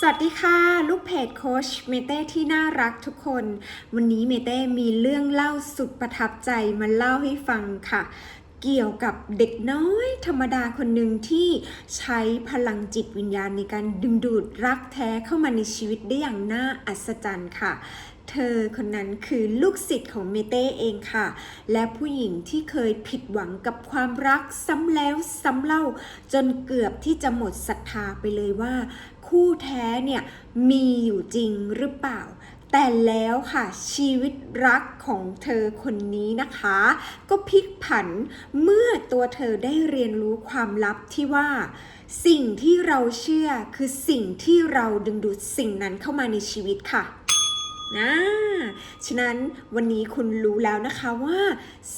สวัสดีค่ะ ลูกเพจโคชเมเต้ที่น่ารักทุกคน วันนี้เมเต้มีเรื่องเล่าสุดประทับใจมาเล่าให้ฟังค่ะ เกี่ยวกับเด็กน้อยธรรมดาคนหนึ่งที่ใช้พลังจิตวิญญาณในการดึงดูดรักแท้เข้ามาในชีวิตได้อย่างน่าอัศจรรย์ค่ะเธอคนนั้นคือลูกศิษย์ของเมเต้เองค่ะ และผู้หญิงที่เคยผิดหวังกับความรักซ้ำแล้วซ้ำเล่า จนเกือบที่จะหมดศรัทธาไปเลยว่า คู่แท้เนี่ยมีอยู่จริงหรือเปล่า แต่แล้วค่ะชีวิตรักของเธอคนนี้นะคะ ก็พลิกผันเมื่อตัวเธอได้เรียนรู้ความลับที่ว่า สิ่งที่เราเชื่อคือสิ่งที่เราดึงดูดสิ่งนั้นเข้ามาในชีวิตค่ะ นะฉะนั้นวันนี้คุณรู้แล้วนะคะว่า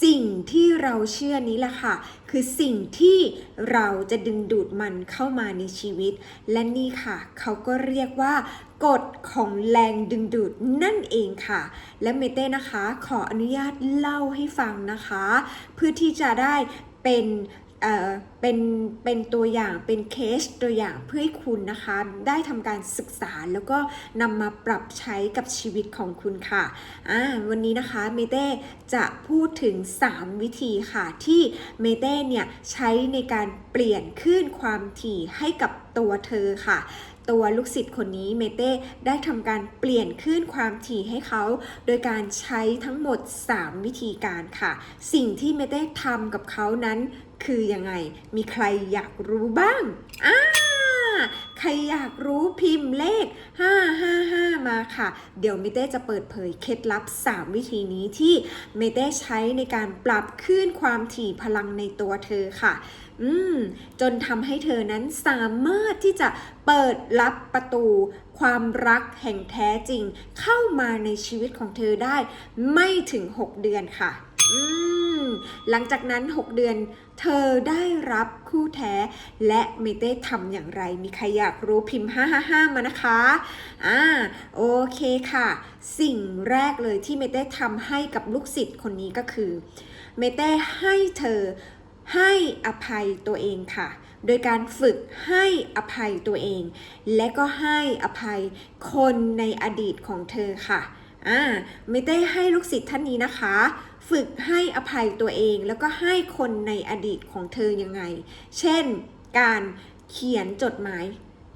สิ่งที่เราเชื่อนี้แหละค่ะ คือสิ่งที่เราจะดึงดูดมันเข้ามาในชีวิต และนี่ค่ะ เขาก็เรียกว่ากฎของแรงดึงดูดนั่นเองค่ะ และเมเต้นะคะขออนุญาตเล่าให้ฟังนะคะ เพื่อที่จะได้เป็น เป็นเป็นตัวอย่างเป็นเคสตัวอย่างเพื่อให้คุณนะคะ ได้ทำการศึกษาแล้วก็นำมาปรับใช้กับชีวิตของคุณค่ะอ่าวันนี้นะคะเมเต้จะพูดถึง 3 วิธีค่ะ ที่เมเต้เนี่ยใช้ในการเปลี่ยนคลื่นความถี่ให้กับตัวเธอค่ะตัวลูกศิษย์คนนี้เมเต้ได้ทำการเปลี่ยนคลื่นความถี่ให้เขา โดยการใช้ทั้งหมด 3 วิธีการค่ะ สิ่งที่เมเต้ทำกับเขานั้น คือยังไง มีใครอยากรู้บ้างอ่าใครอยากรู้พิมพ์เลข 555 มาค่ะ เดี๋ยวเมเต้จะเปิดเผยเคล็ดลับ 3 วิธีนี้ที่เมเต้ใช้ในการปรับคลื่นความถี่พลังในตัวเธอค่ะ อืม จนทำให้เธอนั้นสามารถที่จะเปิดรับประตู ความรักแห่งแท้จริง เข้ามาในชีวิตของเธอได้ ไม่ถึง 6 เดือนค่ะ อืมหลังจากนั้น 6 เดือน เธอได้รับคู่แท้ และเมเต้ทำอย่างไร มีใครอยากรู้พิมพ์ 555 มานะคะ อ่า โอเคค่ะ สิ่งแรกเลยที่เมเต้ทำให้กับลูกศิษย์คนนี้ก็คือ เมเต้ให้เธอให้อภัยตัวเองค่ะ โดยการฝึกให้อภัยตัวเอง และก็ให้อภัยคนในอดีตของเธอค่ะ อ่าไม่ได้ให้ลูกศิษย์ท่านนี้นะคะ ฝึกให้อภัยตัวเอง แล้วก็ให้คนในอดีตของเธอยังไง เช่น การเขียนจดหมาย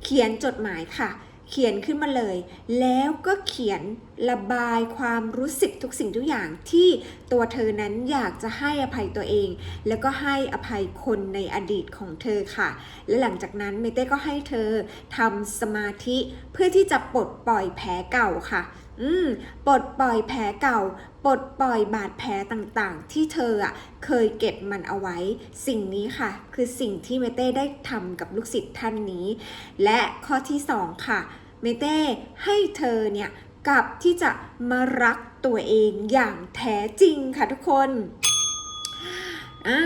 เขียนจดหมายค่ะ เขียนขึ้นมาเลย แล้วก็เขียนระบายความรู้สึกทุกสิ่งทุกอย่างที่ตัวเธอนั้นอยากจะให้อภัยตัวเอง แล้วก็ให้อภัยคนในอดีตของเธอค่ะ และหลังจากนั้นเมเต้ก็ให้เธอทำสมาธิเพื่อที่จะปลดปล่อยแผลเก่าค่ะ อืม ปลดปล่อยแผลเก่า ปลดปล่อยบาดแผลต่างๆ ที่เธออะเคยเก็บมันเอาไว้ สิ่งนี้ค่ะ คือสิ่งที่เมเต้ได้ทำกับลูกศิษย์ท่านนี้ และข้อที่ 2 ค่ะ เมเต้ให้เธอเนี่ยกลับที่จะมารักตัวเองอย่างแท้จริงค่ะทุกคนอ่า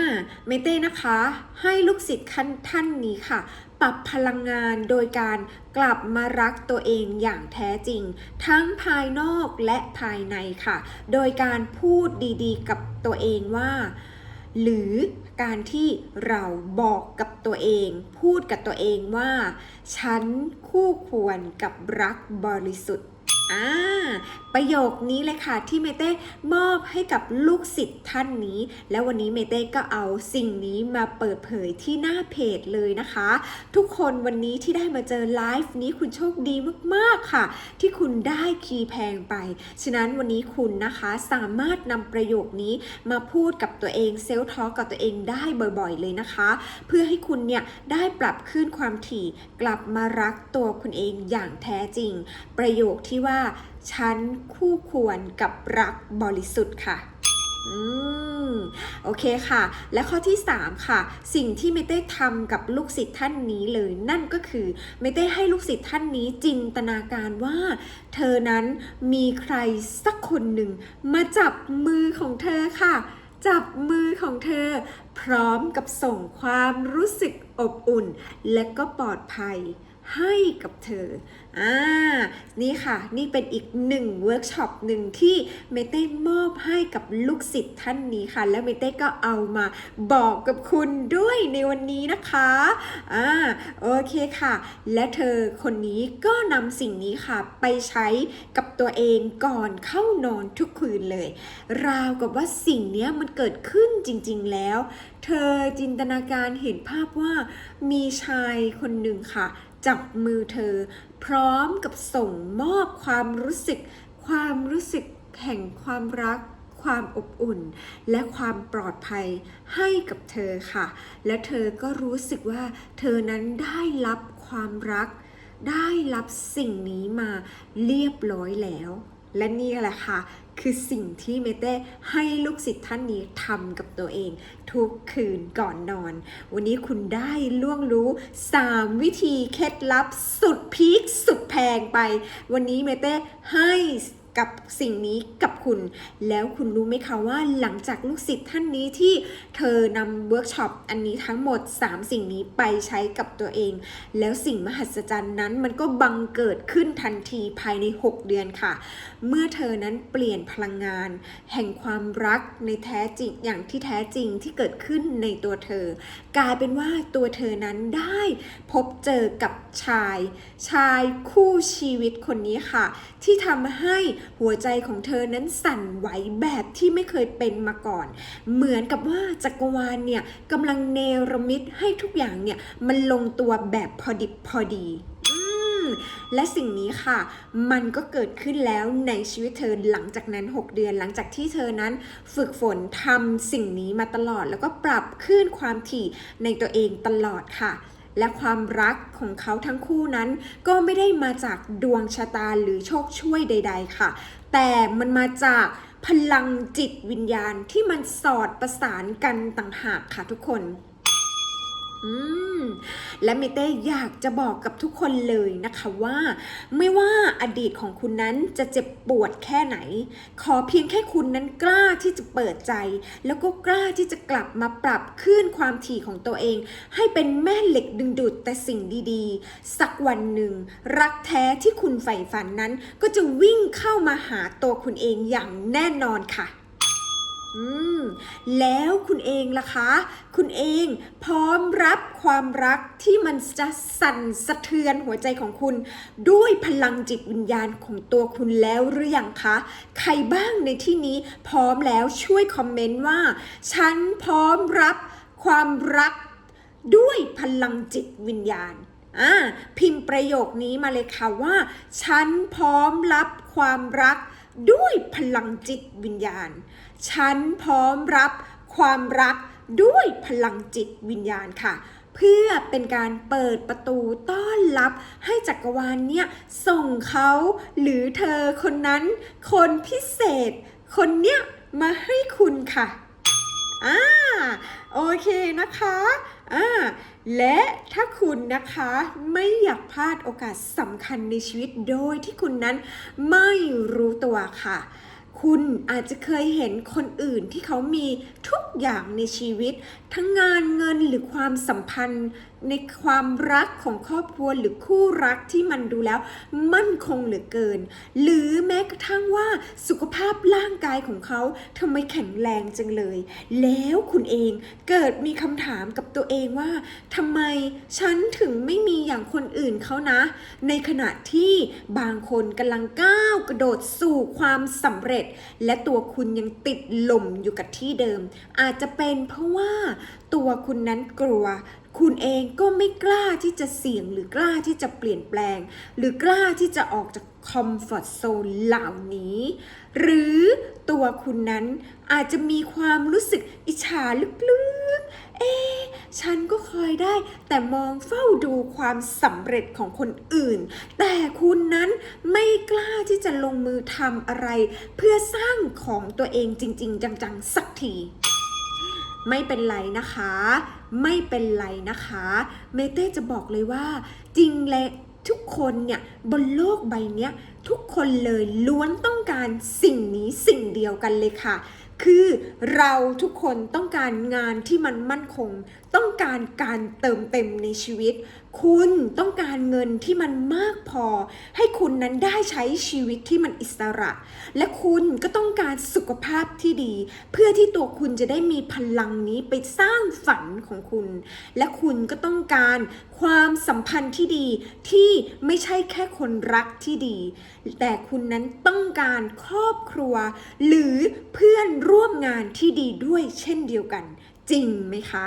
เมเต้นะคะให้ลูกศิษย์ท่านท่านนี้ค่ะ ปรับพลังงานโดยการกลับมารักตัวเองอย่างแท้จริง ทั้งภายนอกและภายในค่ะ โดยการพูดดีๆ กับตัวเองว่า หรือการที่เราบอกกับตัวเอง พูดกับตัวเองว่า ฉันคู่ควรกับรักบริสุทธิ์ อ่าประโยคนี้เลยค่ะที่เมเต้มอบให้กับลูกศิษย์ท่านนี้ แล้ววันนี้เมเต้ก็เอาสิ่งนี้มาเปิดเผยที่หน้าเพจเลยนะคะ ทุกคนวันนี้ที่ได้มาเจอไลฟ์นี้คุณโชคดีมากๆค่ะ ที่คุณได้คีย์แพงไป ฉะนั้นวันนี้คุณนะคะสามารถนำประโยคนี้มาพูดกับตัวเองเซลล์ทอกับตัวเองได้บ่อยๆเลยนะคะ เพื่อให้คุณเนี่ยได้ปรับขึ้นความถี่ กลับมารักตัวคุณเองอย่างแท้จริง ประโยคที่ว่าฉันคู่ควรกับรักบริสุทธิ์ค่ะอืมโอเคค่ะ และข้อที่ 3 ค่ะ สิ่งที่เมเต้ทำกับลูกศิษย์ท่านนี้เลยนั่นก็คือเมเต้ให้ลูกศิษย์ท่านนี้จินตนาการว่า เธอนั้นมีใครสักคนหนึ่ง มาจับมือของเธอค่ะ จับมือของเธอ พร้อมกับส่งความรู้สึกอบอุ่น และก็ปลอดภัย ให้กับเธอ อ่า นี่ค่ะ นี่เป็นอีกหนึ่งเวิร์กช็อปหนึ่งที่เมเต้มอบให้กับลูกศิษย์ท่านนี้ค่ะ แล้วเมเต้ก็เอามาบอกกับคุณด้วยในวันนี้นะคะ อ่า โอเคค่ะ และเธอคนนี้ก็นำสิ่งนี้ค่ะ ไปใช้กับตัวเองก่อนเข้านอนทุกคืนเลย ราวกับว่าสิ่งนี้มันเกิดขึ้นจริง ๆแล้ว เธอจินตนาการเห็นภาพว่ามีชายคนหนึ่งค่ะ จับมือเธอ พร้อมกับส่งมอบความรู้สึก ความรู้สึกแห่งความรัก ความอบอุ่น และความปลอดภัยให้กับเธอค่ะ และเธอก็รู้สึกว่า เธอนั้นได้รับความรัก ได้รับสิ่งนี้มาเรียบร้อยแล้ว และนี่แหละค่ะ คือสิ่งที่เมเต้ให้ลูกศิษย์ท่านนี้ทำกับตัวเอง ทุกคืนก่อนนอน วันนี้คุณได้ล่วงรู้ 3 วิธีเคล็ดลับสุดพีคสุดแพงไป วันนี้เมเต้ให้ กับสิ่งนี้กับคุณ แล้วคุณรู้ไหมคะว่าหลังจากลูกศิษย์ท่านนี้ที่เธอนำเวิร์กช็อปอันนี้ทั้งหมด 3 สิ่งนี้ไปใช้กับตัวเอง แล้วสิ่งมหัศจรรย์นั้นมันก็บังเกิดขึ้นทันทีภายใน 6 เดือนค่ะ เมื่อเธอนั้นเปลี่ยนพลังงาน แห่งความรักในแท้จริงอย่างที่แท้จริงที่เกิดขึ้นในตัวเธอ กลายเป็นว่าตัวเธอนั้นได้พบเจอกับชาย ชายคู่ชีวิตคนนี้ค่ะ ที่ทำให้หัวใจของเธอนั้นสั่นไหวแบบที่ไม่เคยเป็นมาก่อน เหมือนกับว่าจักรวาลเนี่ยกำลังเนรมิตให้ทุกอย่างเนี่ยมันลงตัวแบบพอดิบพอดีและสิ่งนี้ค่ะ มันก็เกิดขึ้นแล้วในชีวิตเธอหลังจากนั้น 6 เดือน หลังจากที่เธอนั้นฝึกฝนทำสิ่งนี้มาตลอด แล้วก็ปรับขึ้นความถี่ในตัวเองตลอดค่ะ และความรักของเขาทั้งคู่นั้น ก็ไม่ได้มาจากดวงชะตาหรือโชคช่วยใด ๆ ค่ะ แต่มันมาจากพลังจิตวิญญาณที่มันสอดประสานกันต่างหากค่ะทุกคน อืมและเมเต้อยากจะบอกกับทุกคนเลยนะคะว่า ไม่ว่าอดีตของคุณนั้นจะเจ็บปวดแค่ไหน ขอเพียงแค่คุณนั้นกล้าที่จะเปิดใจ แล้วก็กล้าที่จะกลับมาปรับขึ้นความถี่ของตัวเอง ให้เป็นแม่เหล็กดึงดูดแต่สิ่งดีๆ สักวันหนึ่ง รักแท้ที่คุณใฝ่ฝันนั้น ก็จะวิ่งเข้ามาหาตัวคุณเองอย่างแน่นอนค่ะ อืมแล้วคุณเองล่ะคะ คุณเองพร้อมรับความรักที่มันจะสั่นสะเทือนหัวใจของคุณ ด้วยพลังจิตวิญญาณของตัวคุณแล้วหรือยังคะ ใครบ้างในที่นี้พร้อมแล้วช่วยคอมเมนต์ว่า ฉันพร้อมรับความรักด้วยพลังจิตวิญญาณอ่าพิมพ์ประโยคนี้มาเลยค่ะว่า ฉันพร้อมรับความรัก ด้วยพลังจิตวิญญาณ ฉันพร้อมรับความรักด้วยพลังจิตวิญญาณค่ะ เพื่อเป็นการเปิดประตูต้อนรับให้จักรวาลเนี่ยส่งเขาหรือเธอคนนั้น คนพิเศษ คนเนี้ยมาให้คุณค่ะอ่าโอเคนะคะอ่าและถ้าคุณนะคะไม่อยากพลาดโอกาสสำคัญในชีวิตโดยที่คุณนั้นไม่รู้ตัวค่ะ คุณอาจจะเคยเห็นคนอื่นที่เขามีทุกอย่างในชีวิต ทั้งงานเงินหรือความสัมพันธ์ในความรักของครอบครัวหรือคู่รักที่มันดูแล้วมั่นคงเหลือเกิน หรือแม้กระทั่งว่าสุขภาพร่างกายของเขาทำไมแข็งแรงจังเลย แล้วคุณเองเกิดมีคำถามกับตัวเองว่าทำไมฉันถึงไม่มีอย่างคนอื่นเขานะ ในขณะที่บางคนกำลังก้าวกระโดดสู่ความสำเร็จ และตัวคุณยังติดหล่มอยู่กับที่เดิม อาจจะเป็นเพราะว่าตัวคุณนั้นกลัว คุณเองก็ไม่กล้าที่จะเสี่ยงหรือกล้าที่จะเปลี่ยนแปลง หรือกล้าที่จะออกจากคอมฟอร์ทโซนเหล่านี้ หรือตัวคุณนั้นอาจจะมีความรู้สึกอิจฉาลึกๆ เอ๊ะฉันก็เคยได้ แต่มองเฝ้าดูความสำเร็จของคนอื่น แต่คุณนั้นไม่กล้าที่จะลงมือทำอะไร เพื่อสร้างของตัวเองจริง ๆ จัง ๆ สักที ไม่เป็นไรนะคะ ไม่เป็นไรนะคะ เมเต้จะบอกเลยว่า จริงและทุกคนเนี่ยบนโลกใบนี้ทุกคนเลยล้วนต้องการสิ่งนี้สิ่งเดียวกันเลยค่ะ คือเราทุกคนต้องการงานที่มันมั่นคง ต้องการการเติมเต็มในชีวิต คุณต้องการเงินที่มันมากพอ ให้คุณนั้นได้ใช้ชีวิตที่มันอิสระ และคุณก็ต้องการสุขภาพที่ดี เพื่อที่ตัวคุณจะได้มีพลังนี้ไปสร้างฝันของคุณ และคุณก็ต้องการความสัมพันธ์ที่ดีที่ไม่ใช่แค่คนรักที่ดี แต่คุณนั้นต้องการครอบครัว หรือเพื่อนร่วมงานที่ดีด้วยเช่นเดียวกัน จริงไหมคะ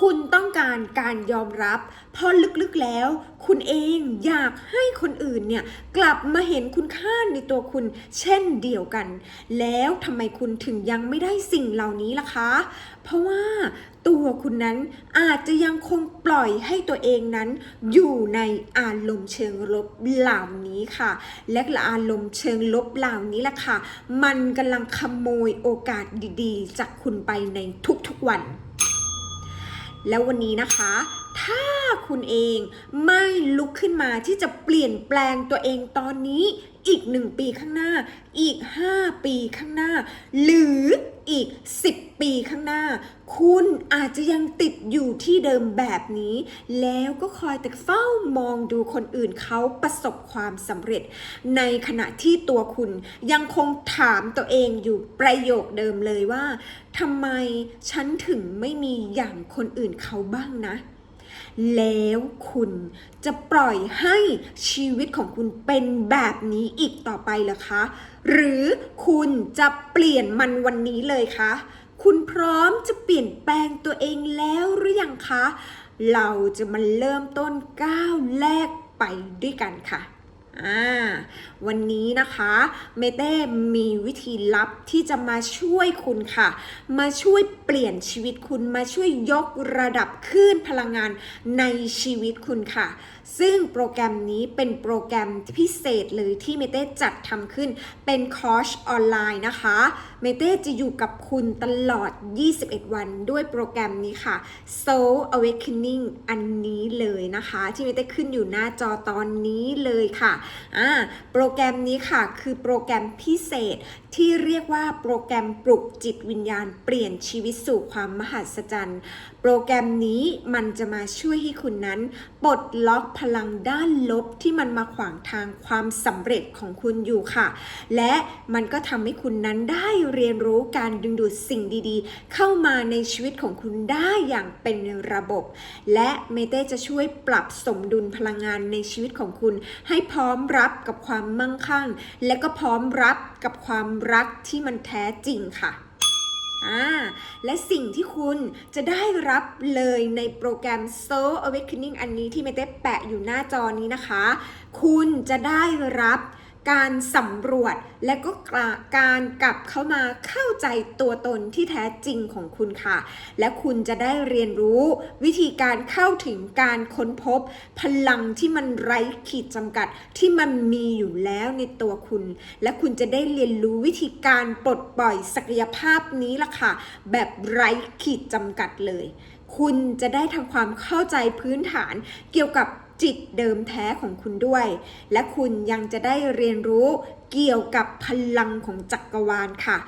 คุณต้องการการยอมรับเพราะลึกๆแล้ว คุณเองอยากให้คนอื่นเนี่ยกลับมาเห็นคุณค่าในตัวคุณเช่นเดียวกัน แล้วทำไมคุณถึงยังไม่ได้สิ่งเหล่านี้ล่ะคะ เพราะว่าตัวคุณนั้นอาจจะยังคงปล่อยให้ตัวเองนั้น อยู่ในอารมณ์เชิงลบเหล่านี้ค่ะ และอารมณ์เชิงลบเหล่านี้ล่ะค่ะ มันกำลังขโมยโอกาสดีๆ จากคุณไปในทุกๆวัน แล้ววันนี้นะคะ ถ้าคุณเองไม่ลุกขึ้นมาที่จะเปลี่ยนแปลงตัวเองตอนนี้อีก 1 ปีข้างหน้า อีก 5 ปีข้างหน้า หรืออีก 10 ปีข้างหน้า คุณอาจจะยังติดอยู่ที่เดิมแบบนี้ แล้วก็คอยแต่เฝ้ามองดูคนอื่นเขาประสบความสำเร็จ ในขณะที่ตัวคุณยังคงถามตัวเองอยู่ประโยคเดิมเลยว่าทำไมฉันถึงไม่มีอย่างคนอื่นเขาบ้างนะ แล้วคุณจะปล่อยให้ชีวิตของคุณเป็นแบบนี้อีกต่อไปเหรอคะ หรือคุณจะเปลี่ยนมันวันนี้เลยคะ คุณพร้อมจะเปลี่ยนแปลงตัวเองแล้วหรือยังคะ เราจะมาเริ่มต้นก้าวแรกไปด้วยกันค่ะอ่าวันนี้นะคะเมเต้มีวิธีลับที่จะมาช่วยคุณค่ะ มาช่วยเปลี่ยนชีวิตคุณมาช่วยยกระดับคลื่นพลังงานในชีวิตคุณค่ะซึ่งโปรแกรมนี้เป็นโปรแกรมพิเศษเลยที่เมเต้จัดทำขึ้นเป็นคอร์สออนไลน์นะคะ เมเต้จะอยู่กับคุณตลอด 21 วันด้วยโปรแกรมนี้ค่ะ Soul Awakening อันนี้เลยนะคะ ที่เมเต้ขึ้นอยู่หน้าจอตอนนี้เลยค่ะอ่าโปรแกรมนี้ค่ะคือโปรแกรมพิเศษที่เรียกว่าโปรแกรมปลุกจิตวิญญาณเปลี่ยนชีวิตสู่ความมหัศจรรย์ โปรแกรมนี้มันจะมาช่วยให้คุณนั้นปลดล็อกพลังด้านลบที่มันมาขวางทางความสำเร็จของคุณอยู่ค่ะ และมันก็ทำให้คุณนั้นได้เรียนรู้การดึงดูดสิ่งดีๆ เข้ามาในชีวิตของคุณได้อย่างเป็นระบบ และเมเต้จะช่วยปรับสมดุลพลังงานในชีวิตของคุณ ให้พร้อมรับกับความมั่งคั่ง และก็พร้อมรับกับความรักที่มันแท้จริงค่ะอ่า และสิ่งที่คุณจะได้รับเลยในโปรแกรม Soul Awakening อันนี้ที่เมเต้แปะอยู่หน้าจอนี้นะคะ คุณจะได้รับ การสำรวจและก็การกลับเข้ามาเข้าใจตัวตนที่แท้จริงของคุณค่ะ และคุณจะได้เรียนรู้วิธีการเข้าถึงการค้นพบ พลังที่มันไร้ขีดจำกัดที่มันมีอยู่แล้วในตัวคุณ และคุณจะได้เรียนรู้วิธีการปลดปล่อยศักยภาพนี้ล่ะค่ะ แบบไร้ขีดจำกัดเลย คุณจะได้ทำความเข้าใจพื้นฐานเกี่ยวกับ จิตเดิมแท้ของคุณด้วย และคุณยังจะได้เรียนรู้เกี่ยวกับพลังของจักรวาลค่ะ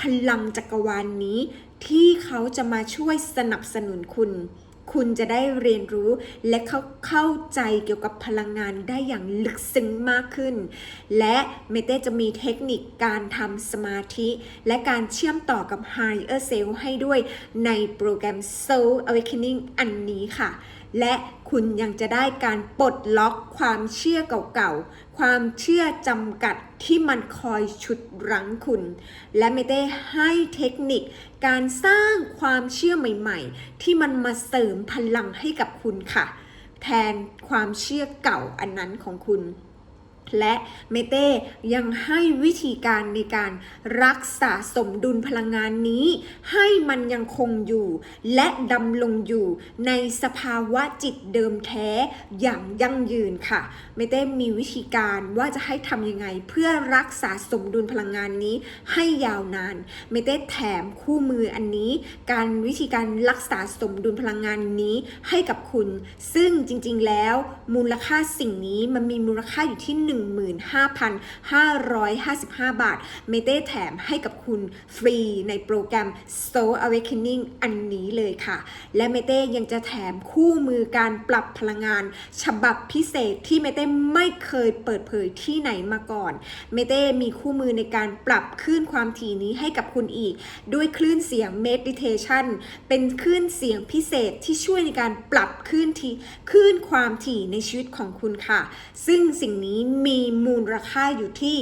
พลังจักรวาลนนี้ ที่เขาจะมาช่วยสนับสนุนคุณ คุณจะได้เรียนรู้และเข้าเข้าใจเกี่ยวกับพลังงานได้อย่างลึกซึ้งมากขึ้น และเมเต้จะมีเทคนิคการทำสมาธิ และการเชื่อมต่อกับ Higher Self ให้ด้วยในโปรแกรม Soul Awakening อันนี้ค่ะ และคุณยังจะได้การปลดล็อกความเชื่อเก่าๆ ความเชื่อจำกัดที่มันคอยฉุดรั้งคุณ และไม่ได้ให้เทคนิคการสร้างความเชื่อใหม่ๆ ที่มันมาเสริมพลังให้กับคุณค่ะ แทนความเชื่อเก่าอันนั้นของคุณ และเมเต้ยังให้วิธีการในการรักษาสมดุลพลังงานนี้ ให้มันยังคงอยู่ และดำรงอยู่ในสภาวะจิตเดิมแท้อย่างยั่งยืนค่ะ เมเต้มีวิธีการว่าจะให้ทำยังไง เพื่อรักษาสมดุลพลังงานนี้ให้ยาวนาน เมเต้แถมคู่มืออันนี้ การวิธีการรักษาสมดุลพลังงานนี้ให้กับคุณ ซึ่งจริงๆแล้วมูลค่าสิ่งนี้มันมีมูลค่าอยู่ที่15,555 บาท เมเต้แถมให้กับคุณฟรีในโปรแกรม Soul Awakening อันนี้เลยค่ะ และเมเต้ยังจะแถมคู่มือการปรับพลังงาน ฉบับพิเศษที่เมเต้ไม่เคยเปิดเผยที่ไหนมาก่อน เมเต้มีคู่มือในการปรับคลื่นความถี่นี้ให้กับคุณอีก ด้วยคลื่นเสียง Meditation เป็นคลื่นเสียงพิเศษที่ช่วยในการปรับคลื่นที่คลื่นความถี่ในชีวิตของคุณค่ะ ซึ่งสิ่งนี้มีมูลราคาอยู่ที่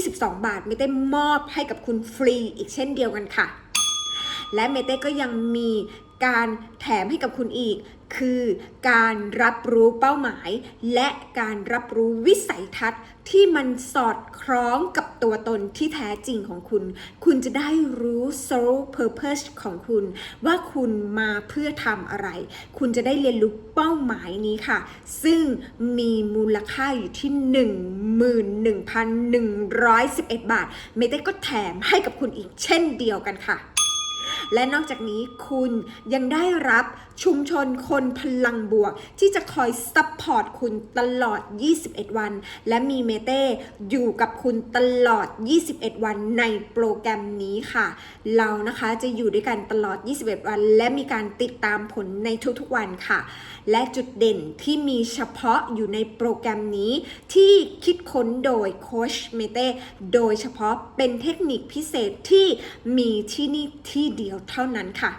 12,222 บาท ไม่ได้มอบให้กับคุณฟรีอีกเช่นเดียวกันค่ะ และเมเต้ก็ยังมีการแถมให้กับคุณอีก คือการรับรู้เป้าหมาย และการรับรู้วิสัยทัศน์ ที่มันสอดคล้องกับตัวตนที่แท้จริงของคุณ คุณจะได้รู้ soul purpose ของคุณ ว่าคุณมาเพื่อทำอะไร คุณจะได้เรียนรู้เป้าหมายนี้ค่ะ ซึ่งมีมูลค่าอยู่ที่ 11,111 บาท เมเต้ก็แถมให้กับคุณอีกเช่นเดียวกันค่ะและนอกจากนี้คุณยังได้รับ ชุมชนคนพลังบวก ที่จะคอยซัพพอร์ตคุณตลอด 21 วัน และมีเมเต้อยู่กับคุณตลอด 21 วันในโปรแกรมนี้ค่ะ เรานะคะจะอยู่ด้วยกันตลอด 21 วัน และมีการติดตามผลในทุกๆวันค่ะ และจุดเด่นที่มีเฉพาะอยู่ในโปรแกรมนี้ที่คิดค้นโดยโคชเมเต้โดยเฉพาะเป็นเทคนิคพิเศษที่มีที่นี่ที่เดียวเท่านั้นค่ะ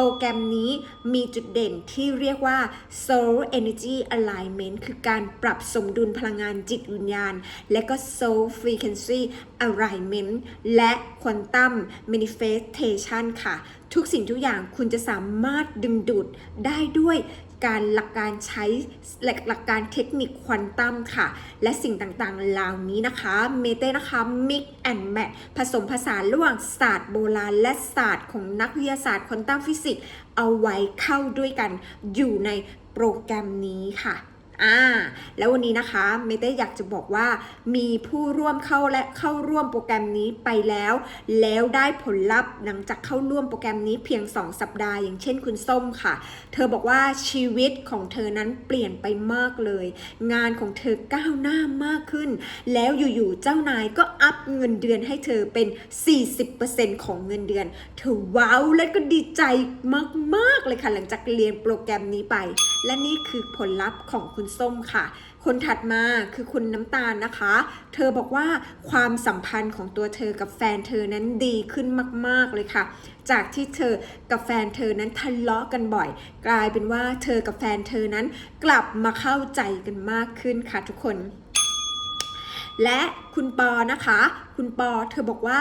โปรแกรมนี้มีจุดเด่นที่เรียกว่า Soul Energy Alignment คือการปรับสมดุลพลังงานจิตวิญญาณ และก็ Soul Frequency Alignment และ Quantum Manifestation ค่ะ ทุกสิ่งทุกอย่างคุณจะสามารถดึงดูดได้ด้วย การหลักการใช้หลักกการเทคนิคควอนตัมค่ะ และสิ่งต่างๆ เหล่านี้นะคะ เมเต้นะคะ Mix and Match ผสมผสานระหว่างศาสตร์โบราณ และศาสตร์ของนักวิทยาศาสตร์ควอนตัมฟิสิกส์เอาไว้เข้าด้วยกันอยู่ในโปรแกรมนี้ค่ะ อ่าแล้ววันนี้นะคะเมเต้อยากจะบอกว่ามีผู้ร่วมเข้าและเข้าร่วมโปรแกรมนี้ไปแล้ว แล้วได้ผลลัพธ์หลังจากเข้าร่วมโปรแกรมนี้เพียง 2 สัปดาห์ อย่างเช่นคุณส้มค่ะ เธอบอกว่าชีวิตของเธอนั้นเปลี่ยนไปมากเลย งานของเธอก้าวหน้ามากขึ้น แล้วอยู่ๆเจ้านายก็อัพเงินเดือนให้เธอเป็น 40%ของเงินเดือน เธอว้าวและก็ดีใจมากๆเลยค่ะ หลังจากเรียนโปรแกรมนี้ไป และนี่คือผลลัพธ์ของคุณส้มค่ะ คนถัดมาคือคุณน้ำตาลนะคะ เธอบอกว่าความสัมพันธ์ของตัวเธอกับแฟนเธอนั้นดีขึ้นมาก ๆ เลยค่ะ จากที่เธอกับแฟนเธอนั้นทะเลาะกันบ่อย กลายเป็นว่าเธอกับแฟนเธอนั้นกลับมาเข้าใจกันมากขึ้นค่ะทุกคน และคุณปอนะคะ คุณปอเธอบอกว่า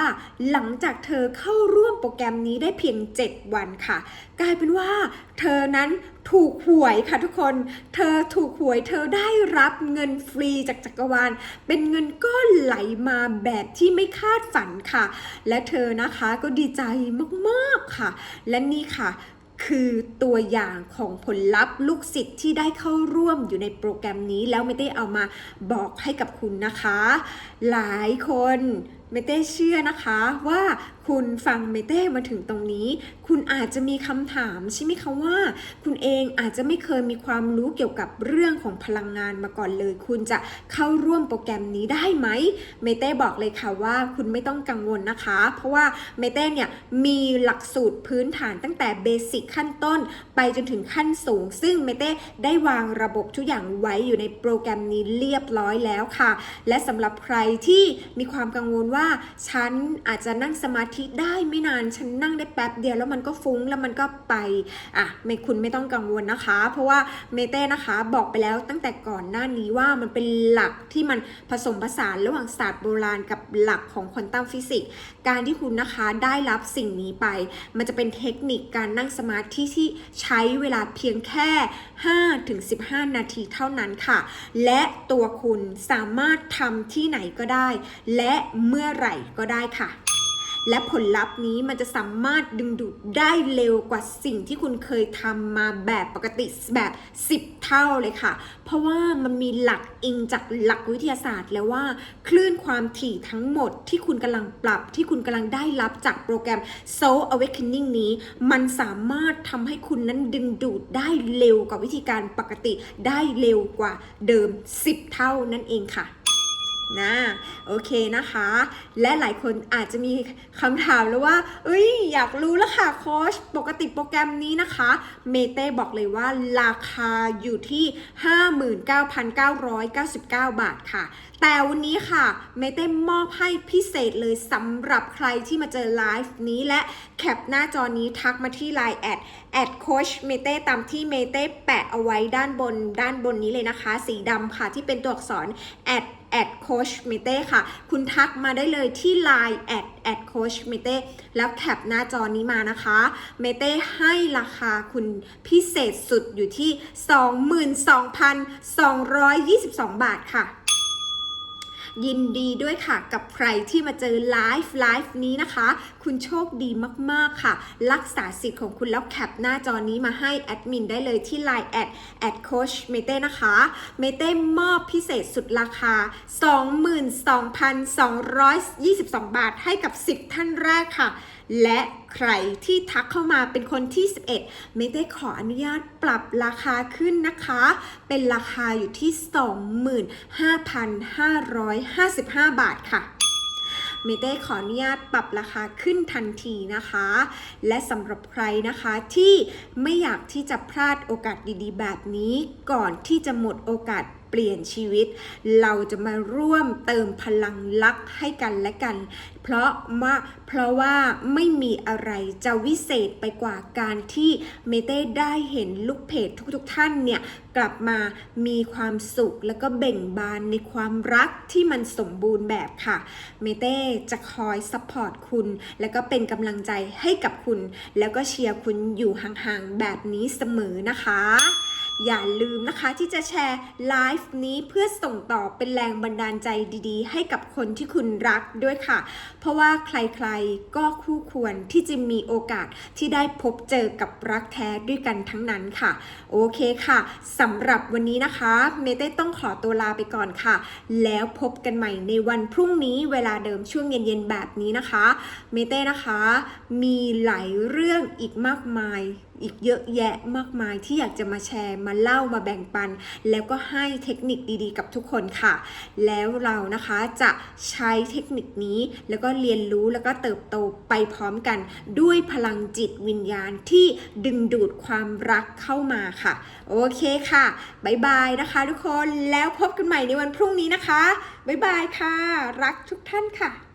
หลังจากเธอเข้าร่วมโปรแกรมนี้ได้เพียง 7 วันค่ะ กลายเป็นว่าเธอนั้นถูกหวยค่ะทุกคน เธอถูกหวยเธอได้รับเงินฟรีจากจักรวาล เป็นเงินก้อนไหลมาแบบที่ไม่คาดฝันค่ะ และเธอนะคะก็ดีใจมากๆค่ะ และนี่ค่ะ คือตัวอย่างของผลลัพธ์ลูกศิษย์ที่ได้เข้าร่วมอยู่ในโปรแกรมนี้ แล้วไม่ได้เอามาบอกให้กับคุณนะคะ หลายคนไม่ได้เชื่อนะคะว่า คุณฟังเมเต้มาถึงตรงนี้ คุณอาจจะมีคำถามใช่ไหมคะว่า คุณเองอาจจะไม่เคยมีความรู้เกี่ยวกับเรื่องของพลังงานมาก่อนเลย คุณจะเข้าร่วมโปรแกรมนี้ได้ไหมเมเต้บอกเลยค่ะว่าคุณไม่ต้องกังวลนะคะ เพราะว่าเมเต้เนี่ยมีหลักสูตรพื้นฐานตั้งแต่เบสิกขั้นต้น ไปจนถึงขั้นสูง ซึ่งเมเต้ได้วางระบบทุกอย่างไว้อยู่ในโปรแกรมนี้เรียบร้อยแล้วค่ะ และสำหรับใครที่มีความกังวลว่าฉันอาจจะนั่งสมาธิได้ไม่นานฉันนั่งได้แป๊บเดียวแล้วมันก็ฟุ้งแล้วมันก็ไปอะไม่คุณไม่ต้องกังวลนะคะ เพราะว่าเมเต้นะคะบอกไปแล้วตั้งแต่ก่อนหน้านี้ว่ามันเป็นหลักที่มันผสมผสานระหว่างศาสตร์โบราณกับหลักของควอนตัมฟิสิกส์การที่คุณนะคะได้รับสิ่งนี้ไป มันจะเป็นเทคนิคการนั่งสมาธิที่ใช้เวลาเพียงแค่ 5-15 นาทีเท่านั้นค่ะ และตัวคุณสามารถทำที่ไหนก็ได้ และเมื่อไหร่ก็ได้ค่ะ และผลลัพธ์นี้มันจะสามารถดึงดูดได้เร็วกว่าสิ่งที่คุณเคยทำมาแบบปกติแบบ 10 เท่าเลยค่ะ เพราะว่ามันมีหลักอิงจากหลักวิทยาศาสตร์ แล้วว่าคลื่นความถี่ทั้งหมดที่คุณกำลังปรับที่คุณกำลังได้รับจากโปรแกรม Soul Awakening นี้ มันสามารถทำให้คุณนั้นดึงดูดได้เร็วกว่าวิธีการปกติได้เร็วกว่าเดิม 10 เท่านั่นเองค่ะ นะโอเคนะคะ และหลายคนอาจจะมีคำถามแล้วว่า เอ้ย อยากรู้แล้วค่ะโค้ชปกติโปรแกรมนี้นะคะ เมเต้บอกเลยว่าราคาอยู่ที่ 59,999 บาทค่ะ แต่วันนี้ค่ะ เมเต้มอบให้พิเศษเลยสำหรับใครที่มาเจอไลฟ์นี้และแคปหน้าจอนี้ทักมาที่ Line แอดแอดโคชเมเต้ตามที่เมเต้แปะเอาไว้ด้านบนด้านบนนี้เลยนะคะ สีดำค่ะที่เป็นตัวอักษรแอด แอดโคชเมเต้ค่ะ คุณทักมาได้เลยที่ Line แอดแอดโคชเมเต้แล้วแคปหน้าจอนี้มานะคะเมเต้ให้ราคาคุณพิเศษสุดอยู่ที่ 22,222 บาทค่ะ ยินดีด้วยค่ะกับใครที่มาเจอไลฟ์ไลฟ์นี้นะคะ คุณโชคดีมากๆค่ะ รักษาสิทธิ์ของคุณแล้วแคปหน้าจอนี้มาให้แอดมินได้เลยที่ Line แอดแอดโคชเมเต้นะคะเมเต้มอบพิเศษสุดราคา 22,222 บาทให้กับ 10 ท่านแรกค่ะ และใครที่ทักเข้ามาเป็นคนที่ 11เมเต้ขออนุญาตปรับราคาขึ้นนะคะ เป็นราคาอยู่ที่ 25,555 บาทค่ะเมเต้ขออนุญาตปรับราคาขึ้นทันทีนะคะ และสำหรับใครนะคะที่ไม่อยากที่จะพลาดโอกาสดีๆ แบบนี้ ก่อนที่จะหมดโอกาสเปลี่ยนชีวิต เราจะมาร่วมเติมพลังลักให้กันและกัน เพราะว่าเพราะว่าไม่มีอะไรจะวิเศษไปกว่าการที่เมเต้ได้เห็นลูกเพจทุกๆท่านเนี่ยกลับมามีความสุขแล้วก็เบ่งบานในความรักที่มันสมบูรณ์แบบค่ะ เมเต้จะคอยซัพพอร์ตคุณ แล้วก็เป็นกำลังใจให้กับคุณ แล้วก็เชียร์คุณอยู่ห่างๆแบบนี้เสมอนะคะอย่าลืมนะคะที่จะแชร์ไลฟ์นี้เพื่อส่งต่อเป็นแรงบันดาลใจดีๆ ให้กับคนที่คุณรักด้วยค่ะเพราะว่าใครๆก็คู่ควรที่จะมีโอกาสที่ได้พบเจอกับรักแท้ด้วยกันทั้งนั้นค่ะ โอเคค่ะสำหรับวันนี้นะคะ เมเต้ต้องขอตัวลาไปก่อนค่ะ แล้วพบกันใหม่ในวันพรุ่งนี้เวลาเดิมช่วงเย็นๆแบบนี้นะคะ เมเต้นะคะ มีหลายเรื่องอีกมากมาย อีกเยอะแยะมากมายที่อยากจะมาแชร์มาเล่ามาแบ่งปัน แล้วก็ให้เทคนิคดีๆ กับทุกคนค่ะ แล้วเรานะคะจะใช้เทคนิคนี้แล้วก็เรียนรู้แล้วก็เติบโตไปพร้อมกันด้วยพลังจิตวิญญาณที่ดึงดูดความรักเข้ามาค่ะ โอเคค่ะบ๊ายบายนะคะทุกคนแล้วพบกันใหม่ในวันพรุ่งนี้นะคะบ๊ายบายค่ะ รักทุกท่านค่ะ